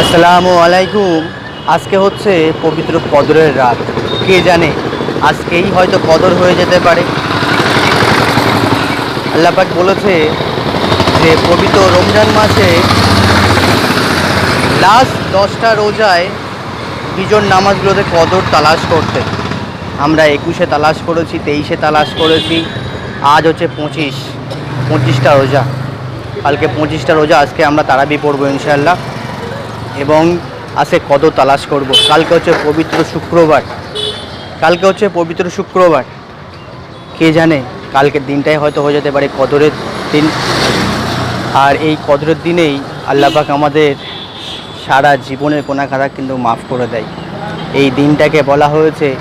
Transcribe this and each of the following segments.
আসসালামু আলাইকুম। আজকে হচ্ছে পবিত্র কদরের রাত। কে জানে? আজকেই হয়তো কদর হয়ে যেতে পারে। আল্লাপাক বলেছে যে, পবিত্র রমজান মাসে লাস্ট দশটা রোজায় বিজন নামাজগুলোতে কদর তালাশ করতে। আমরা একুশে তালাশ করেছি, তেইশে তালাশ করেছি। আজ হচ্ছে পঁচিশ। পঁচিশটা রোজা। কালকে পঁচিশটা রোজা, আজকে আমরা তারাবি পড়ব ইনশাল্লাহ এবং আজকে কদর তালাশ করব। কালকে হচ্ছে পবিত্র শুক্রবার। কালকে হচ্ছে পবিত্র শুক্রবার। কে জানে, কালকের দিনটাই হয়তো হয়ে যেতে পারে কদরের দিন। আর এই কদরের দিনেই আল্লাপাক আমাদের সারা জীবনের কোনাখাতা কিন্তু মাফ করে দেয়। এই দিনটাকে বলা হয়েছে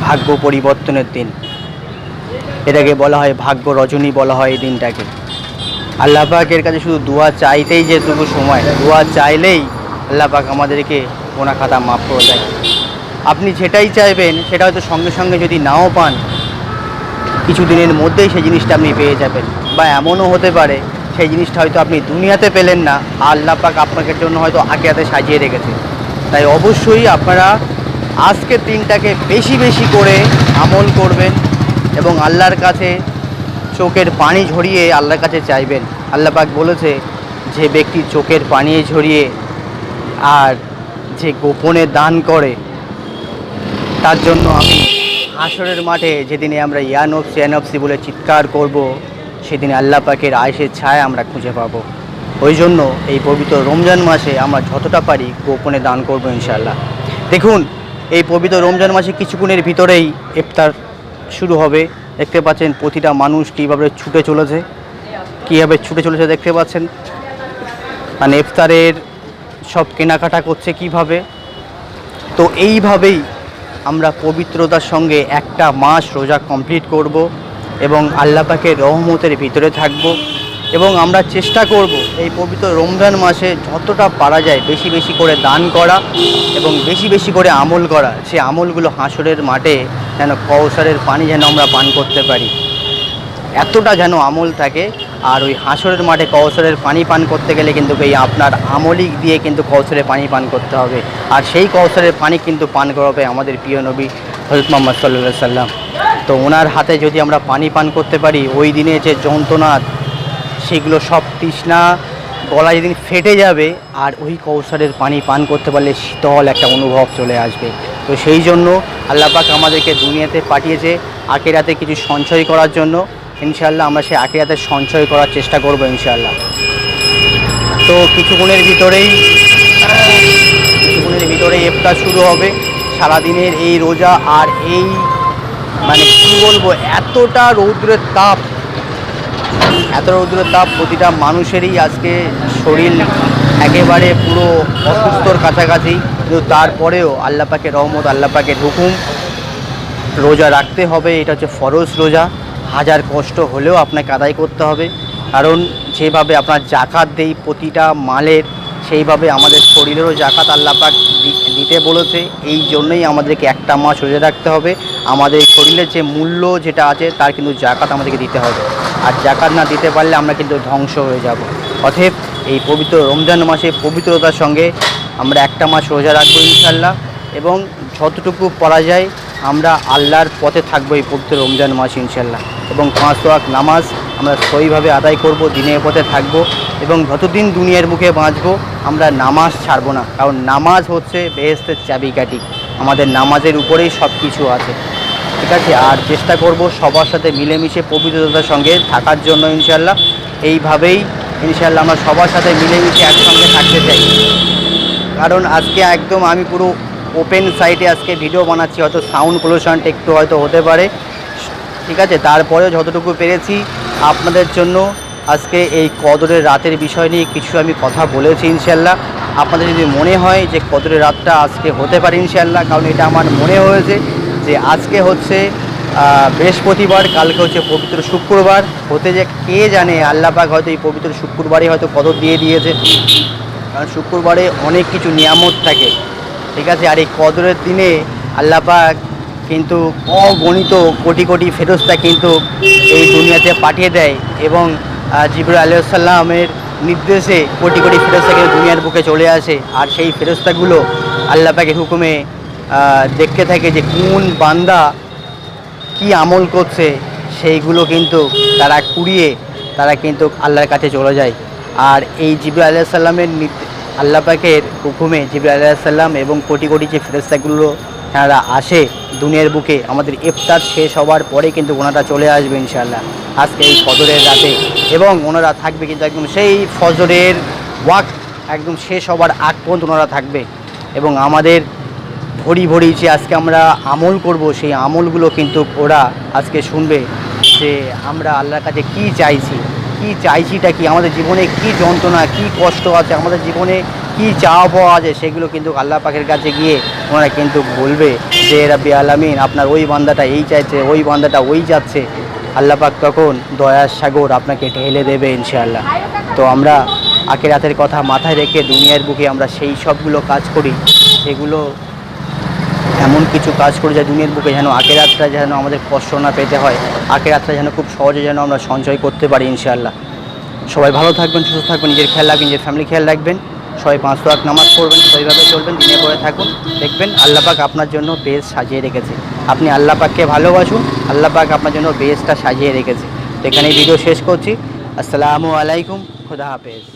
ভাগ্য পরিবর্তনের দিন। এটাকে বলা হয় ভাগ্য রজনী বলা হয় এই দিনটাকে। আল্লাহ পাকের কাছে শুধু দোয়া চাইতেই যেটুকু সময়, দোয়া চাইলেই আল্লাহ পাক আমাদেরকে গোনা খাতা মাফ করে দেয়। আপনি যেটাই চাইবেন, সেটা হয়তো সঙ্গে সঙ্গে যদি নাও পান কিছু দিনের মধ্যেই সেই জিনিসটা আপনি পেয়ে যাবেন। বা এমনও হতে পারে, সেই জিনিসটা হয়তো আপনি দুনিয়াতে পেলেন না আল্লাহ পাক আপনাদের জন্য হয়তো আগে হাতে সাজিয়ে রেখেছে। তাই অবশ্যই আপনারা আজকের দিনটাকে বেশি বেশি করে আমল করবেন এবং আল্লাহর কাছে চোখের পানি ঝরিয়ে আল্লাহর কাছে চাইবেন। আল্লাহ পাক বলেছে, যে ব্যক্তি চোখের পানি ঝরিয়ে আর যে গোপনে দান করে, তার জন্য আমি হাসরের মাঠে যেদিনে আমরা ইয়ানফসি ইয়ানফসি বলে চিৎকার করব, সেদিনে আল্লাহ পাকের আয়েসের ছায়া আমরা খুঁজে পাবো। ওই জন্য এই পবিত্র রমজান মাসে আমরা যতটা পারি গোপনে দান করব ইনশাল্লাহ দেখুন, এই পবিত্র রমজান মাসে কিছুক্ষণের ভিতরেই ইফতার শুরু হবে। দেখতে পাচ্ছেন প্রতিটা মানুষ কীভাবে ছুটে চলেছে, কীভাবে ছুটে চলেছে দেখতে পাচ্ছেন। মানে ইফতারের সব কেনাকাটা করছে কীভাবে। তো এইভাবেই আমরা পবিত্রতার সঙ্গে একটা মাস রোজা কমপ্লিট করব এবং আল্লাপাকে রহমতের ভিতরে থাকব। এবং আমরা চেষ্টা করব এই পবিত্র রমজান মাসে যতটা পারা যায় বেশি বেশি করে দান করা এবং বেশি বেশি করে আমল করা। সে আমলগুলো হাঁসরের মাঠে যেন কৌসারের পানি যেন আমরা পান করতে পারি। এতটা যেন আমল থাকে আর ওই হাঁসরের মাঠে কৌশলের পানি পান করতে গেলে কিন্তু এই আপনার আমলিক দিয়ে কিন্তু কৌশলের পানি পান করতে হবে। আর সেই কৌশলের পানি কিন্তু পান করাবে আমাদের প্রিয় নবী হজরত মোহাম্মদ সাল্লা সাল্লাম তো ওনার হাতে যদি আমরা পানি পান করতে পারি, ওই দিনে যে যন্ত্রণা সেগুলো সব তৃষ্ণা গলা যেদিন ফেটে যাবে আর ওই কৌশলের পানি পান করতে পারলে শীতল একটা অনুভব চলে আসবে। তো সেই জন্য আল্লাপাক আমাদেরকে দুনিয়াতে পাঠিয়েছে আকেরাতে কিছু সঞ্চয় করার জন্য। ইনশাল্লাহ আমরা সেই আকেরাতে সঞ্চয় করার চেষ্টা করব ইনশাল্লাহ তো কিছুক্ষণের ভিতরেই কিছুক্ষণের ভিতরেই ইফতার শুরু হবে। সারাদিনের এই রোজা আর এই মানে কী বলব, এতটা রৌদ্রের তাপ এত রৌদ্রের তাপ প্রতিটা মানুষেরই আজকে শরীর একেবারে পুরো অসুস্থর কাছাকাছি। কিন্তু তারপরেও আল্লাহ পাকের রহমত আল্লাহ পাকের হুকুম রোজা রাখতে হবে, এটা হচ্ছে ফরজ রোজা। হাজার কষ্ট হলেও আপনাকে আদায় করতে হবে। কারণ যেভাবে আপনার জাকাত দেই প্রতিটা মালের, সেইভাবে আমাদের শরীরেরও জাকাত আল্লাহ পাক দিতে বলেছে। এই জন্যই আমাদেরকে একটা মাস রোজা রাখতে হবে। আমাদের শরীরের যে মূল্য যেটা আছে, তার কিন্তু জাকাত আমাদেরকে দিতে হবে। আর জাকাত না দিতে পারলে আমরা কিন্তু ধ্বংস হয়ে যাব। অতএব এই পবিত্র রমজান মাসে পবিত্রতার সঙ্গে আমরা একটা মাস রোজা রাখব ইনশাল্লাহ এবং যতটুকু পড়া যায় আমরা আল্লাহর পথে থাকব এই পবিত্র রমজান মাস ইনশাল্লাহ এবং পাঁচ ওয়াক নামাজ আমরা সইভাবে আদায় করব, দিনের পথে থাকব এবং যতদিন দুনিয়ার মুখে বাঁচবো আমরা নামাজ ছাড়বো না। কারণ নামাজ হচ্ছে বেহেস্তের চাবিকাঠি। আমাদের নামাজের উপরেই সব কিছু আছে। ঠিক আছে, আর চেষ্টা করব সবার সাথে মিলেমিশে পবিত্রতার সঙ্গে থাকার জন্য ইনশাল্লাহ এইভাবেই ইনশাল্লাহ আমরা সবার সাথে মিলেমিশে একসঙ্গে থাকতে চাই। কারণ আজকে একদম আমি পুরো ওপেন সাইটে আজকে ভিডিও বানাচ্ছি, হয়তো সাউন্ড পলিউশনটা একটু হয়তো হতে পারে। ঠিক আছে, তারপরেও যতটুকু পেরেছি, আপনাদের জন্য আজকে এই কদরের রাতের বিষয় নিয়ে কিছু আমি কথা বলেছি ইনশাল্লাহ আপনাদের যদি মনে হয় যে কদরের রাতটা আজকে হতে পারে ইনশাল্লাহ কারণ এটা আমার মনে হয়েছে। যে আজকে হচ্ছে বৃহস্পতিবার, কালকে হচ্ছে পবিত্র শুক্রবার। হতে যে কে জানে, আল্লাপাক হয়তো এই পবিত্র শুক্রবারই হয়তো কদর দিয়ে দিয়েছে। কারণ শুক্রবারে অনেক কিছু নিয়ামত থাকে। ঠিক আছে, আর এই কদরের দিনে আল্লাপাক কিন্তু অগণিত কোটি কোটি ফেরস্তা কিন্তু এই দুনিয়াতে পাঠিয়ে দেয় এবং জিবর আলাইসাল্লামের নির্দেশে কোটি কোটি ফেরস্তা কিন্তু দুনিয়ার বুকে চলে আসে। আর সেই ফেরস্তাগুলো আল্লাহ পাকের হুকুমে দেখতে থাকে যে কোন বান্দা কি আমল করছে, সেইগুলো কিন্তু তারা কুড়িয়ে তারা কিন্তু আল্লাহর কাছে চলে যায়। আর এই জিবি আলাহ সাল্লামের আল্লাহ পাকের হুকুমে জিবি সাল্লাম এবং কোটি কোটি যে ফেরস্তাগুলো তারা আসে দুনিয়ার বুকে, আমাদের ইফতার শেষ হওয়ার পরে কিন্তু ওনারা চলে আসবে ইনশাল্লাহ আজকে এই ফজরের রাতে এবং ওনারা থাকবে কিন্তু একদম সেই ফজরের ওয়াক একদম শেষ হওয়ার আগ পর্যন্ত ওনারা থাকবে। এবং আমাদের ভরি ভরি যে আজকে আমরা আমল করব, সেই আমলগুলো কিন্তু ওরা আজকে শুনবে যে আমরা আল্লাহর কাছে কি চাইছি, কি চাইছিটা কি, আমাদের জীবনে কি যন্ত্রণা, কি কষ্ট আছে, আমাদের জীবনে কি চাওয়া পাওয়া আছে, সেগুলো কিন্তু আল্লাহ পাখের কাছে গিয়ে ওনারা কিন্তু বলবে যে, রাব্বি আলামিন, আপনার ওই বান্দাটা এই চাইছে, ওই বান্দাটা ওই যাচ্ছে। আল্লাহ পাক তখন দয়ার সাগর আপনাকে ঢেলে দেবে ইনশাআল্লাহ। তো আমরা আখেরাতের কথা মাথায় রেখে দুনিয়ার বুকে আমরা সেই সবগুলো কাজ করি, সেগুলো এমন কিছু কাজ করে যায় দুনিয়ার বুকে যেন আখেরাতটা যেন আমাদের কষ্ট না পেতে হয় আখেরাতটা যেন খুব সহজে যেন আমরা সঞ্চয় করতে পারি ইনশাআল্লাহ। সবাই ভালো থাকবেন, সুস্থ থাকবেন, নিজের খেয়াল রাখবেন, নিজের ফ্যামিলি খেয়াল রাখবেন। সবাই পাঁচ ওয়াক্ত নামাজ পড়বেন সেইভাবে চলবেন, দিনে পড়ে থাকুন, দেখবেন আল্লাহ পাক আপনার জন্য বেশ সাজিয়ে রেখেছে। আপনি আল্লাহ পাককে ভালোবাসুন, আল্লাহ পাক আপনার জন্য বেশটা সাজিয়ে রেখেছে। তো এখানে ভিডিও শেষ করছি। আসসালামু আলাইকুম, খুদা হাফেজ।